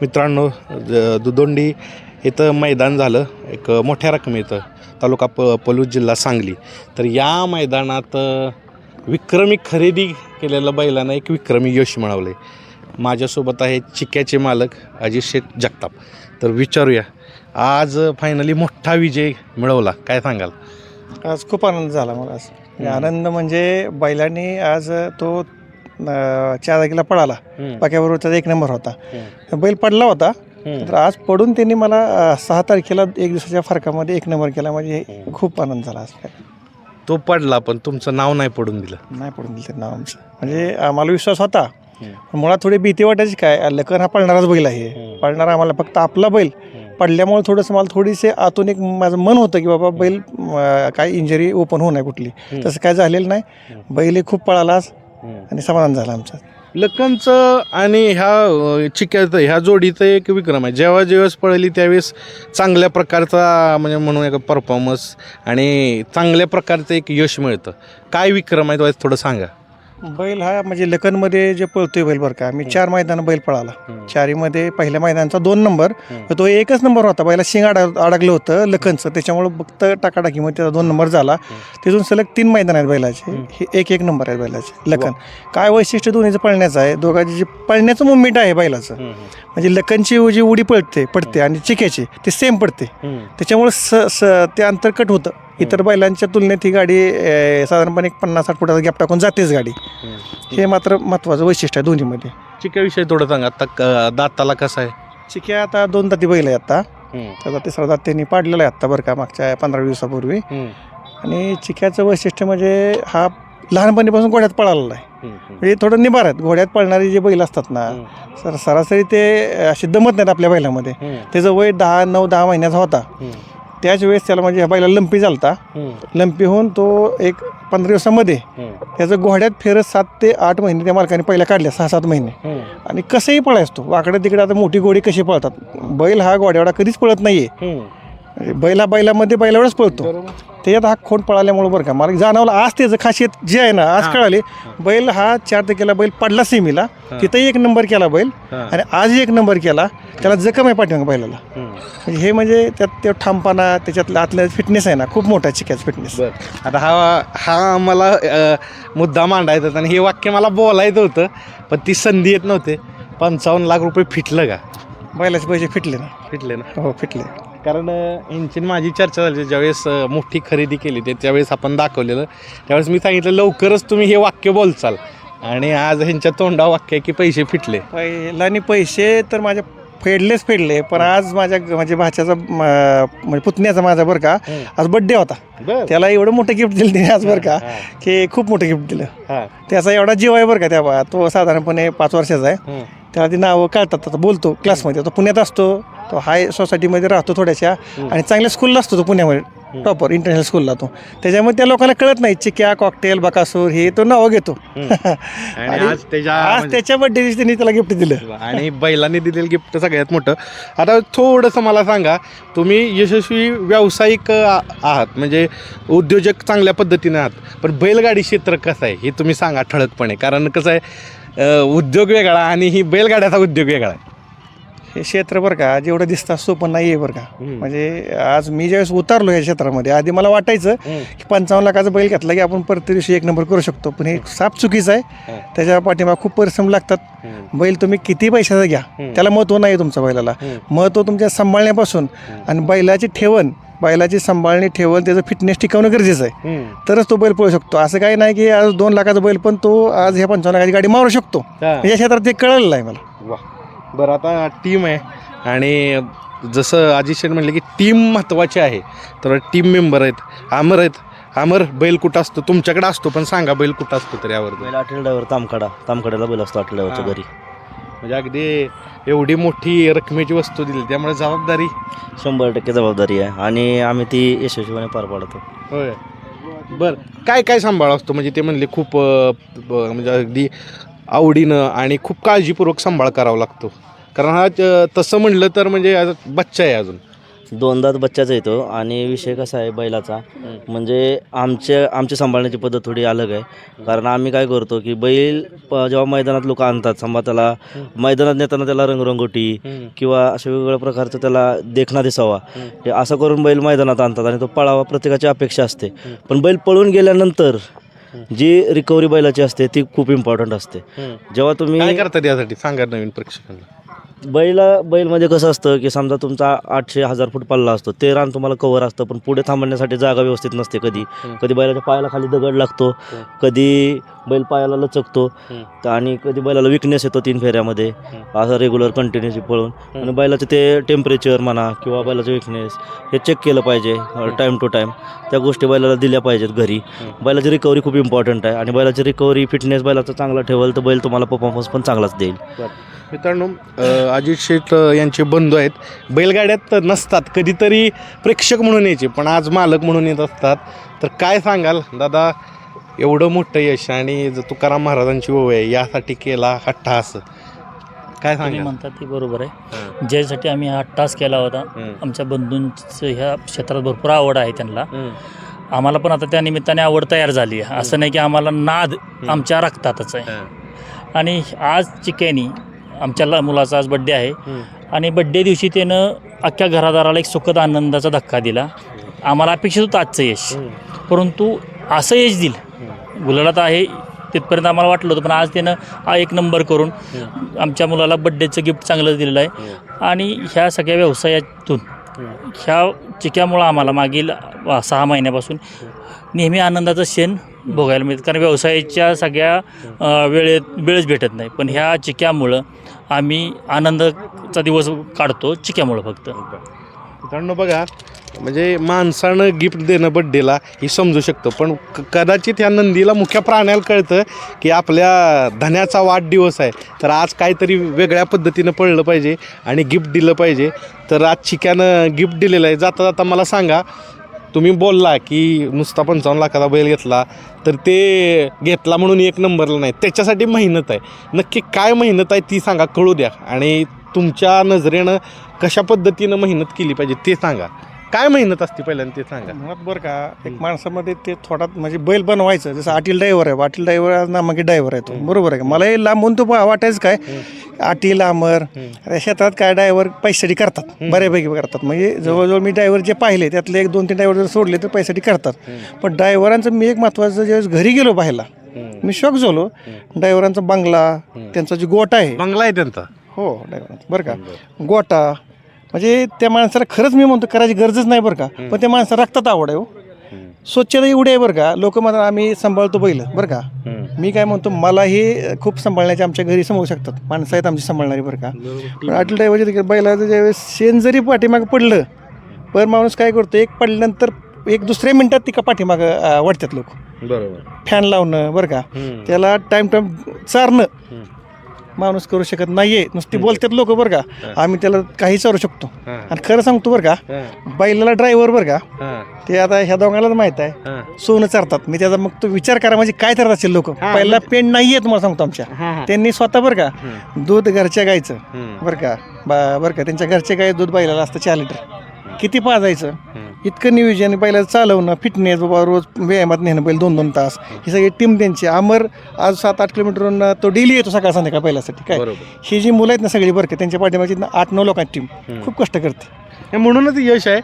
मित्रांनो दुदोंडी इथं मैदान झालं. एक मोठ्या रकमेचं तालुका प पलूस जिल्हा सांगली. तर या मैदानात विक्रमी खरेदी केलेल्या बैलांना एक विक्रमी यश मिळवलं आहे माझ्यासोबत आहे चिक्याचे मालक अजित शेठ जगताप. तर विचारूया आज फायनली मोठा विजय मिळवला. काय सांगाल? आज खूप आनंद झाला मला. आज आनंद म्हणजे बैलांनी आज तो चार जागेला पळाला. पाक्याबरोबर त्याचा एक नंबर होता. बैल पडला होता. तर आज पडून त्यांनी मला सहा तारखेला एक दिवसाच्या फरकामध्ये एक नंबर केला. म्हणजे खूप आनंद झाला आज. तो पडला पण तुमचं नाव नाही पडून दिलं. नाही पडून दिलं ते नाव आमचं. म्हणजे आम्हाला विश्वास होता. पण मुळात थोडी भीती वाटायची काय? लखन हा पळणाराच बैल आहे. पळणारा आम्हाला फक्त आपला बैल. पडल्यामुळे थोडंसं मला थोडीसे आतून एक माझं मन होतं की बाबा बैल काय इंजरी ओपन होऊ नये कुठली. तसं काय झालेलं नाही. बैल खूप पळाला आज. आणि समाधान झालं आमचं. लखनचं आणि ह्या चिक्याचं ह्या जोडीचं एक विक्रम आहे. जेव्हा जेव्हा पळली त्यावेळेस चांगल्या प्रकारचा म्हणजे म्हणून एक परफॉर्मन्स आणि चांगल्या प्रकारचं एक यश मिळतं. काय विक्रम आहे तो थोडं सांगा. बैल हा म्हणजे लखनमध्ये जे पळतोय बैल बरं का मी चार मैदान बैल पळाला. चारीमध्ये पहिल्या मैदानचा दोन नंबर तर तो एकच नंबर होता. बैला शिंग अडक अडकलं होतं लखनचं त्याच्यामुळं फक्त टाकाटाकीमध्ये त्याचा दोन नंबर झाला. तिथून सलग तीन मैदान आहेत बैलाचे. हे एक एक नंबर आहेत बैलाचे. लखन. काय वैशिष्ट्य दोन्हीचं पळण्याचं आहे? दोघांचे जे पळण्याचं मुवमेंट आहे बैलाचं म्हणजे लखनची जी उडी पळते पडते आणि चिक्याची ते सेम पडते. त्याच्यामुळे स स ते अंतर कट होतं. इतर बैलांच्या तुलनेत ही गाडी अं, साधारणपणे एक पन्नास साठ फुटाचा गॅप टाकून जातेच गाडी. हे मात्र महत्त्वाचं वैशिष्ट्य आहे दोन्हीमध्ये. चिक्याविषयी थोडं सांगा. आता क- दाताला कसं आहे? चिक्या आता दोन दाती बैल आहे आता. त्याचा तिसरा दात त्यांनी पाडलेला आहे आत्ता बरं का मागच्या पंधरा दिवसापूर्वी. आणि चिक्याचं वैशिष्ट्य म्हणजे हा लहानपणीपासून घोड्यात पळालेला आहे. म्हणजे थोडं निभार आहेत. घोड्यात पळणारे जे बैल असतात ना सर सरासरी ते असे दमत नाहीत आपल्या बैलामध्ये. त्याचं वय दहा नऊ दहा महिन्याचा होता. त्याच वेळेस त्याला म्हणजे ह्या बैला लंपी झालता. लंपी होऊन तो एक पंधरा दिवसामध्ये त्याचं घोड्यात फेरत सात ते आठ महिने त्या मालकाने पहिल्या काढल्या सहा सात महिने. आणि कसंही पळायच तो. वाकडे तिकडे आता मोठी घोडी कशी पळतात? बैल हा घोड्यावडा कधीच पळत नाहीये. म्हणजे बैला बैलामध्ये बैलावरच पळतो. त्याच्यात हा खोंड पळाल्यामुळे बरं का. मला जाणवलं. आज त्याचं खासियत जे आहे ना आज कळाले. बैल हा चार तारखेला बैल पडला सेमीला. तिथंही एक नंबर केला बैल आणि आजही एक नंबर केला. त्याला जखम आहे पाठीमाग बैलाला. म्हणजे हे म्हणजे त्यात ते ठामपणा त्याच्यातलं आतलं फिटनेस आहे ना खूप मोठा चिक्याच फिटनेस आता हा हा मला मुद्दा मांडायचा होता आणि हे वाक्य मला बोलायचं होतं पण ती संधी येत नव्हते. पंचावन्न लाख रुपये फिटलं का? बैलाचे पैसे फिटले ना. फिटले ना. हो फिटले. कारण यांची माझी चर्चा झाली. ज्यावेळेस मोठी खरेदी केली ते त्यावेळेस आपण दाखवलेलं. त्यावेळेस मी सांगितलं लवकरच तुम्ही हे वाक्य बोलचाल. आणि आज ह्यांच्या तोंडा वाक्य आहे की पैसे फिटले. बैलांनी पैसे तर माझ्या फेडलेच फेडले. पण आज माझ्या म्हणजे भाच्याचा म्हणजे पुतण्याचा माझा बरं का आज बड्डे होता. त्याला एवढं मोठं गिफ्ट दिलं त्याने आज बरं का की खूप मोठं गिफ्ट दिलं. त्याचा एवढा जीव आहे बरं का त्या तो साधारणपणे पाच वर्षाचा आहे. त्याला ती नावं कळतात. आता बोलतो क्लासमध्ये तो पुण्यात असतो. तो हाय सोसायटीमध्ये राहतो थोड्याशा आणि चांगल्या स्कूलला असतो तो पुण्यामध्ये. टॉपर इंटरनॅशनल स्कूलला तो. त्याच्यामुळे त्या लोकांना कळत नाही चिक्या कॉकटेल बकासूर हे तो नावं घेतो. आणि आज त्याच्या आज म्हणजे- दिवशी त्यांनी त्याला गिफ्ट दिलं. आणि बैलांनी दिलेलं गिफ्ट सगळ्यात मोठं. आता थोडंसं मला सांगा तुम्ही यशस्वी व्यावसायिक आहात. म्हणजे उद्योजक चांगल्या पद्धतीने आहात. पण बैलगाडी क्षेत्र कसं आहे हे तुम्ही सांगा ठळकपणे. कारण कसं आहे उद्योग वेगळा आणि ही बैलगाड्याचा उद्योग वेगळा आहे. हे क्षेत्र बरं का जेवढं दिसतं सोपं नाही आहे बरं का. म्हणजे आज मी ज्यावेळेस उतरलो या क्षेत्रामध्ये आधी मला वाटायचं की पंचावन्न लाखाचा बैल घेतला की आपण परत दिवशी एक नंबर करू शकतो. पण हे साप चुकीचं आहे. त्याच्या पाठीमाग खूप परिश्रम लागतात. बैल तुम्ही किती पैशाचा घ्या. त्याला महत्त्व नाही तुमच्या बैलाला. महत्त्व तुमच्या सांभाळण्यापासून आणि बैलाची ठेवण बैलाची सांभाळणी ठेवण त्याचं फिटनेस टिकवणं गरजेचं आहे. तरच तो बैल पळू शकतो. असं काही नाही की आज दोन लाखाचा बैल पण तो आज ह्या पंचावन्न लाखाची गाडी मारू शकतो. या क्षेत्रात ते कळलेलं आहे मला. बरं आता टीम आहे. आणि जसं अजित शेठ म्हटलं की टीम महत्त्वाची आहे. तर टीम मेंबर आहेत. अमर आहेत. अमर बैल कुठं असतो? तुमच्याकडे असतो पण सांगा बैल कुठं असतो तर यावर बैल आठवड्यावर तामखाडा. तामखाड्याला बैल असतो आठवड्यावरच्या. घरी. म्हणजे अगदी एवढी मोठी रकमेची वस्तू दिली त्यामुळे जबाबदारी? शंभर टक्के जबाबदारी आहे. आणि आम्ही ती यशस्वीपणे पार पाडतो. होय. बर काय काय सांभाळ असतो? म्हणजे ते म्हणले खूप म्हणजे अगदी आवडीनं आणि खूप काळजीपूर्वक सांभाळ करावा लागतो. कारण हा त- तसं म्हणलं तर म्हणजे आज बच्चा आहे अजून. दोनदाच बच्चाच येतो आणि विषय कसा आहे बैलाचा म्हणजे आमच्या आमची सांभाळण्याची पद्धत थोडी अलग आहे. कारण आम्ही काय करतो की बैल प- जेव्हा मैदानात लोक आणतात समजा त्याला मैदानात नेताना त्याला रंगरंगोटी किंवा अशा वेगवेगळ्या प्रकारचं त्याला देखणा दिसावा हे असं करून बैल मैदानात आणतात आणि तो पळावा प्रत्येकाची अपेक्षा असते. पण बैल पळून गेल्यानंतर जी रिकव्हरी बैलाची असते ती खूप इम्पॉर्टंट असते. जेव्हा काय तुम्ही करतात यासाठी? सांगा नवीन प्रेक्षकांना. बैला बैलमध्ये कसं असतं की समजा तुमचा आठशे हजार फूट पल्ला असतो ते रान तुम्हाला कवर असतं पण पुढे थांबण्यासाठी जागा व्यवस्थित नसते कधी. कधी बैलाच्या पायाला खाली दगड लागतो कधी बैल पायाला लचकतो आणि कधी बैलाला विकनेस येतो तीन फेऱ्यामध्ये असं रेग्युलर कंटिन्युअसली पळून. आणि बैलाचं ते टेम्परेचर म्हणा किंवा बैलाचं विकनेस हे चेक केलं पाहिजे टाईम टू टाईम त्या गोष्टी बैलाला दिल्या पाहिजेत घरी. बैलाची रिकव्हरी खूप इम्पॉर्टंट आहे. आणि बैलाची रिकव्हरी फिटनेस बैलाचा चांगला ठेवेल तर बैल तुम्हाला परफॉर्मन्स पण चांगलाच देईल. मित्रांनो अजित शेठ यांचे बंधू आहेत. बैलगाड्यात तर नसतात कधीतरी प्रेक्षक म्हणून यायचे पण आज मालक म्हणून येत असतात. तर काय सांगाल? दादा एवढं मोठं यश आणि ज- तुकाराम महाराजांची ओळ आहे यासाठी केला हट्टा असं काय सांगाल? म्हणतात ते बरोबर आहे. हं. ज्यासाठी आम्ही हा टास्क केला होता हं. आमच्या बंधूंचं ह्या क्षेत्रात भरपूर आवड आहे त्यांना. हं. आम्हाला पण आता त्या निमित्ताने आवड तयार झाली आहे. असं नाही की आम्हाला नाद आमच्या रक्तातच आहे. हं. आणि आज चिकेनी आमच्या ल- मुलाचा आज बड्डे आहे. आणि बड्डे दिवशी त्यानं अख्ख्या घरादाराला एक सुखद आनंदाचा धक्का दिला. आम्हाला अपेक्षित होतं आजचं यश. परंतु असं यश दिलं. गुलालात आहे तिथपर्यंत आम्हाला वाटलं होतं पण आज त्यानं हा एक नंबर करून आमच्या मुलाला बड्डेचं गिफ्ट चांगलं दिलेलं आहे. आणि ह्या सगळ्या व्यवसायातून ह्या चिक्यामुळं आम्हाला मागील अ, सहा महिन्यापासून नेहमी आनंदाचं क्षण भोगायला मिळतं कारण व्यवसायाच्या सगळ्या वेळेत वेळच भेटत नाही. पण ह्या चिक्यामुळं आम्ही आनंदाचा दिवस काढतो चिक्यामुळं फक्त. मित्रांनो बघा म्हणजे माणसानं गिफ्ट देणं बड्डेला ही समजू शकतो. पण कदाचित ह्या नंदीला मुख्य प्राण्याला कळतं की आपल्या धन्याचा वाढदिवस आहे. तर आज काहीतरी वेगळ्या पद्धतीनं पडलं पाहिजे आणि गिफ्ट दिलं पाहिजे. तर आज चिक्यानं गिफ्ट दिलेलं आहे. जाता जाता मला सांगा तुम्ही बोलला की नुसता पंचावन्न लाखाचा बैल घेतला तर ते घेतला म्हणून एक नंबरला नाही. त्याच्यासाठी मेहनत आहे. नक्की काय मेहनत आहे ती सांगा कळू द्या. आणि तुमच्या नजरेनं कशा पद्धतीनं मेहनत केली पाहिजे ते सांगा. काय मेहनत असते पहिल्यांदा ते सांगा. मुळात बरं का एक माणसामध्ये ते थोडा म्हणजे बैल बनवायचं. जसं आटील ड्रायव्हर आहे आटील ड्रायव्हर आज नामांकित ड्रायव्हर आहे तो. बरोबर आहे का? मला हे लांबून तो वाटायचं काय? आटील आमर या क्षेत्रात काय ड्रायव्हर पैशासाठी करतात. बऱ्यापैकी करतात. म्हणजे जवळजवळ मी ड्रायव्हर जे पाहिले त्यातले एक दोन तीन ड्रायव्हर जर सोडले तर पैशासाठी करतात. पण ड्रायव्हरांचं मी एक महत्त्वाचं ज्यावेळेस घरी गेलो पाहायला मी शॉक झालो. ड्रायव्हरांचा बंगला त्यांचा जो गोटा आहे. बंगला आहे त्यांचा. हो ड्रायव्हरांचा. बरं का? गोटा. म्हणजे त्या माणसाला खरंच मी म्हणतो करायची गरजच नाही बरं का. पण त्या माणसाला रक्तात आवड आहे हो. स्वच्छता एवढी आहे बरं का. लोक म्हणतात आम्ही सांभाळतो बैल. बरं का. मी काय म्हणतो मलाही खूप सांभाळण्याचे आमच्या घरी समोर शकतात. माणसं आहेत आमची सांभाळणारी बरं का. पण अटल ड्रायव्हरचे बैलाचं ज्यावेळेस शेण जरी पाठीमागं पडलं पर माणूस काय करतो एक पडल्यानंतर एक दुसऱ्या मिनिटात ती का पाठीमागं अं, वाढतात लोक. बरोबर. फॅन लावणं बरं का. त्याला टाइम टाइम चारणं माणूस करू शकत नाहीये. नुसती बोलतात लोक बरं का? आम्ही त्याला काही चारू शकतो. आणि खरं सांगतो बरं का बैलाला ड्रायव्हर बरं का ते आता ह्या दोघांनाच माहीत आहे. सोनं चारतात. मी त्याचा मग तो विचार करा म्हणजे काय करत असेल लोक? पहिला पेंट नाहीये तुम्हाला सांगतो आमच्या. त्यांनी स्वतः बरं का दूध घरच्या गायचं बरं का बरं का त्यांच्या घरच्या गाय दूध बैलाला असतं चार लिटर. किती पाजायचं? इतकं नियोजन बैलाचं चालवणं फिटनेस बाबा रोज व्यायामात नेणं बैल दोन दोन तास. ही सगळी टीम त्यांची. अमर आज सात आठ किलोमीटरवरून तो डेली येतो सकाळ संध्याकाळ बैलासाठी काय? ही जी मुलं आहेत ना सगळी बरं त्यांच्या पाठीमागची आठ नऊ लोकांची टीम खूप कष्ट करते. हे म्हणूनच यश आहे.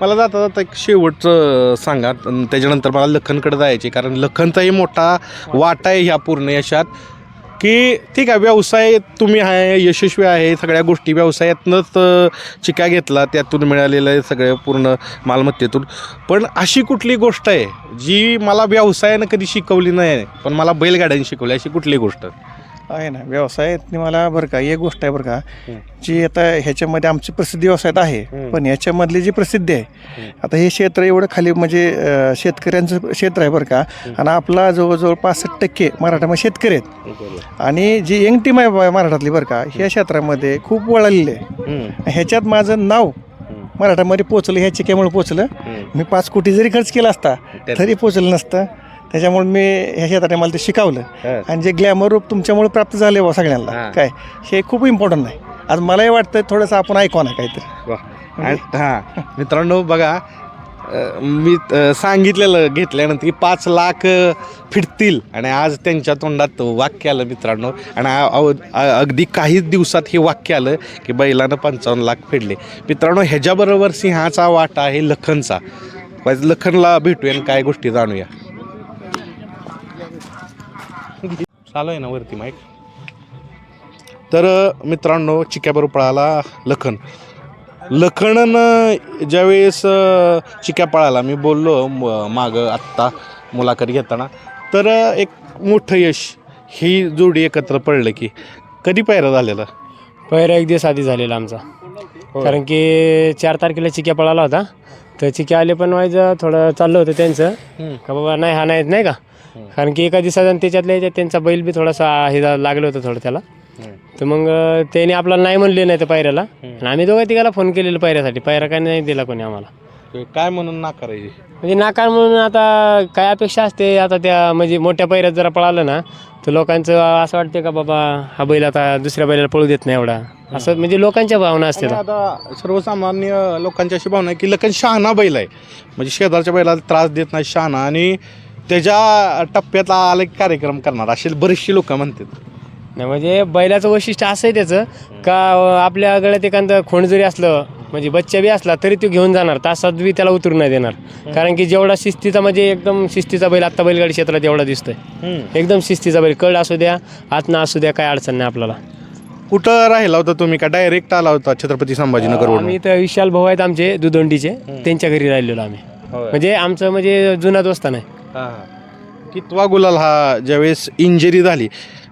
मला जाता जाता एक शेवटचं सांगा. त्याच्यानंतर मला लखनकडे जायचे कारण लखनचाही मोठा वाटा आहे ह्या पूर्ण यशात. की ठीक आहे व्यवसाय तुम्ही आहे यशस्वी आहे सगळ्या गोष्टी व्यवसायातनंच चिका घेतला त्यातून मिळालेलं आहे सगळं पूर्ण मालमत्तेतून. पण अशी कुठली गोष्ट आहे जी मला व्यवसायानं कधी शिकवली नाही पण मला बैलगाड्यांनी शिकवली अशी कुठली गोष्ट? आहे ना व्यवसायात मला बरं का एक गोष्ट आहे बरं का जी आता ह्याच्यामध्ये आमची प्रसिद्धी व्यवसायात आहे पण ह्याच्यामधली जी प्रसिद्धी आहे आता हे क्षेत्र एवढं खाली म्हणजे शेतकऱ्यांचं क्षेत्र आहे बरं का आणि आपला जवळजवळ पासष्ट टक्के मराठामध्ये शेतकरी आहेत. आणि जी यंग टीम आहे मराठातली बरं का ह्या क्षेत्रामध्ये खूप वळलेली आहे. ह्याच्यात माझं नाव मराठामध्ये पोचलं ह्या चिक्यामुळे पोचलं. मी पाच कोटी जरी खर्च केला असता तरी पोचलं नसतं. त्याच्यामुळे मी ह्या क्षेत्राने मला ते शिकवलं. आणि जे ग्लॅमर रूप तुमच्यामुळे प्राप्त झाले बा सगळ्यांना. काय? हे खूप इम्पॉर्टंट आहे. आज मलाही वाटतं थोडंसं आपण आहे काहीतरी. हा. मित्रांनो बघा मी सांगितलेलं घेतल्यानंतर की पाच लाख अ, फिटतील आणि आज त्यांच्या तोंडात वाक्य आलं मित्रांनो. आणि अगदी काहीच दिवसात हे वाक्य आलं की बैलानं पंचावन्न लाख फेडले मित्रांनो ह्याच्याबरोबर सिंहाचा वाटा आहे लखनचा. लखनला भेटूया आणि काय गोष्टी जाणूया. चालू आहे ना वरती माईक तर मित्रांनो चिक्याबरोबर पळाला लखन. लखननं ज्यावेळेस चिक्या पळाला मी बोललो मागं आत्ता मुलाखत घेताना. तर एक मोठं यश ही जोडी एकत्र पडलं की कधी पायरा झालेला? पहिला एक दिवस आधी झालेला आमचा. कारण की चार तारखेला चिक्या पळाला होता. तर चिक्या आले पण व्हायचं थोडं चाललं होतं त्यांचं. का बाबा नाही हा नाही का? कारण की एका दिवसात आणि त्याच्यातल्या याच्यात त्यांचा बैल बी थोडासा हे झा- लागलं होतं थोडं त्याला. तर मग अं, त्याने आपल्याला नाही म्हणले नाही तर पायऱ्याला. आणि आम्ही दोघं तिघाला फोन केलेला पायऱ्यासाठी. पायऱ्या काय नाही दिला कोणी आम्हाला. काय म्हणून नाकारायची म्हणजे नाकार म्हणून आता काय अपेक्षा असते? आता त्या म्हणजे मोठ्या पैऱ्यात जरा पळालं ना तर लोकांचं असं वाटतं का बाबा हा बैल आता दुसऱ्या बैलाला पळू देत नाही एवढा. असं म्हणजे लोकांच्या भावना असते आता सर्वसामान्य लोकांची अशी भावना आहे की लखन शहाणा बैल आहे. म्हणजे शेजारच्या बैलाला त्रास देत नाही शहाणा. आणि त्याच्या टप्प्यात आला की कार्यक्रम करणार असे बरेचसे लोक म्हणतात. नाही म्हणजे बैलाचं वैशिष्ट्य असं आहे त्याचं का आपल्या गळ्यात एखादं खोंड जरी असलं म्हणजे बच्चा बी असला तरी तो घेऊन जाणार तासात बी त्याला उतरून नाही देणार. कारण की जेवढा शिस्तीचा म्हणजे एकदम शिस्तीचा बैल आत्ता बैलगाडी क्षेत्रात एवढा दिसतोय. एकदम शिस्तीचा बैल कळ असू द्या आतना असू द्या काय अडचण नाही आपल्याला. कुठं राहिला होता तुम्ही? का डायरेक्ट आला होता छत्रपती संभाजीनगर आम्ही इथं विशाल भाऊ आहेत आमचे दुदोंडीचे त्यांच्या घरी राहिलेलो आम्ही. म्हणजे आमचं म्हणजे जुना दोस्ता नाही कितवा गुलाल हा ज्यावेळेस इंजरी झाली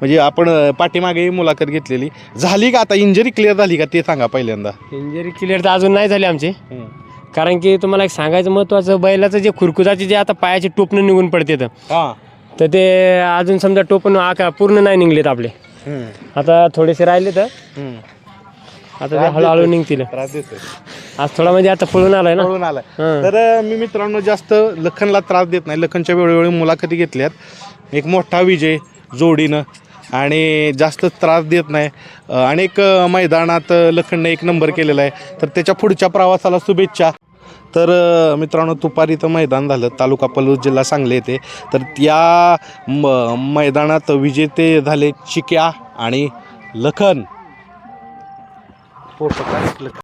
म्हणजे आपण पाठीमागे मुलाखत घेतलेली. झाली का आता इंजरी क्लिअर झाली का ते सांगा पहिल्यांदा. इंजरी क्लिअर तर अजून नाही झाली आमची. कारण की तुम्हाला एक सांगायचं महत्त्वाचं बैलाचं जे खुरकुजाचे जे आता पायाचे टोपणं निघून पडते तर. हा. तर ते अजून समजा टोपण आका पूर्ण नाही निघलेत आपले. आता थोडेसे राहिले तर. आता ते हळूहळू निघतील. त्रास देतोय. आज थोडा म्हणजे आता पळून आलाय ना? पळून आलाय. हं. तर अं, मी मित्रांनो जास्त लखनला त्रास देत नाही. लखनच्या वेळोवेळी मुलाखती घेतल्यात. एक मोठा विजय जोडीनं. आणि जास्त त्रास देत नाही. अं, अनेक अं, मैदानात अं, लखननं एक नंबर केलेला आहे. तर त्याच्या पुढच्या प्रवासाला शुभेच्छा. तर अं, मित्रांनो तुपारीचं मैदान झालं. तालुका पलूस जिल्हा सांगली येथे. तर या म मैदानात विजेते झाले चिक्या आणि लखन. फोटो काढ, लखन